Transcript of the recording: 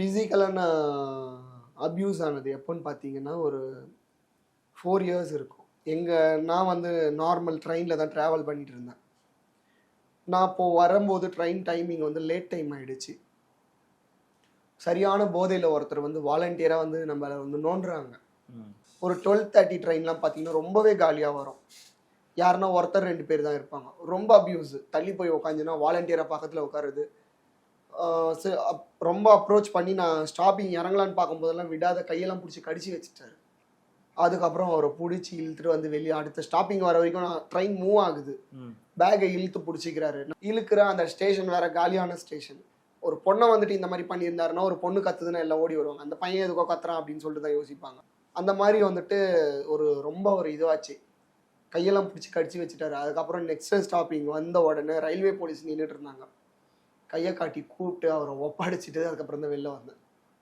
ஃபிசிக்கலான abuse ஆனது எப்போன்னு பார்த்தீங்கன்னா ஒரு ஃபோர் இயர்ஸ் இருக்கும். எங்கள் நான் வந்து நார்மல் ட்ரெயினில் தான் ட்ராவல் பண்ணிட்டு இருந்தேன். நான் இப்போது வரும்போது ட்ரெயின் டைமிங் வந்து லேட் டைம் ஆயிடுச்சு. சரியான போதையில் ஒருத்தர் வந்து வாலண்டியராக வந்து நம்மளை வந்து நோண்டுறாங்க. ஒரு டுவெல் தேர்ட்டி ட்ரெயின்லாம் பார்த்தீங்கன்னா ரொம்பவே காலியாக வரும். யாருன்னா ஒருத்தர் ரெண்டு பேர் தான் இருப்பாங்க. ரொம்ப அப்யூஸ் தள்ளி போய் உட்காந்துன்னா வாலண்டியராக பக்கத்தில் உட்காருது ரொம்ப அப்ரோச் பண்ணி நான் ஸ்டாப்பிங் இறங்கலான்னு பார்க்கும்போதெல்லாம் விடாத கையெல்லாம் பிடிச்சி கடிச்சு வச்சுட்டாரு. அதுக்கப்புறம் அவரை பிடிச்சி இழுத்துட்டு வந்து வெளியே அடுத்த ஸ்டாப்பிங் வர வரைக்கும் நான் ட்ரெயின் மூவ் ஆகுது. ம். பேக்கை இழுத்து பிடிச்சிக்கிறாரு. இழுக்கிற அந்த ஸ்டேஷன் வேற காலியான ஸ்டேஷன் ஒரு பொண்ணை வந்துட்டு இந்த மாதிரி பண்ணியிருந்தாருன்னா ஒரு பொண்ணு கத்துதுன்னா எல்லாம் ஓடி வருவாங்க. அந்த பையன் எதுக்கோ கத்துறான் அப்படின்னு சொல்லிட்டு தான் யோசிப்பாங்க. அந்த மாதிரி வந்துட்டு ஒரு ரொம்ப ஒரு இதுவாச்சு. கையெல்லாம் பிடிச்சி கடிச்சு வச்சுட்டாரு. அதுக்கப்புறம் நெக்ஸ்ட் ஸ்டாப்பிங் வந்த உடனே ரயில்வே போலீஸ் நின்றுட்டு இருந்தாங்க. கையை காட்டி கூப்பிட்டு அவரை ஒப்படைச்சிட்டு அதுக்கப்புறம் தான் வெளில வந்தேன்.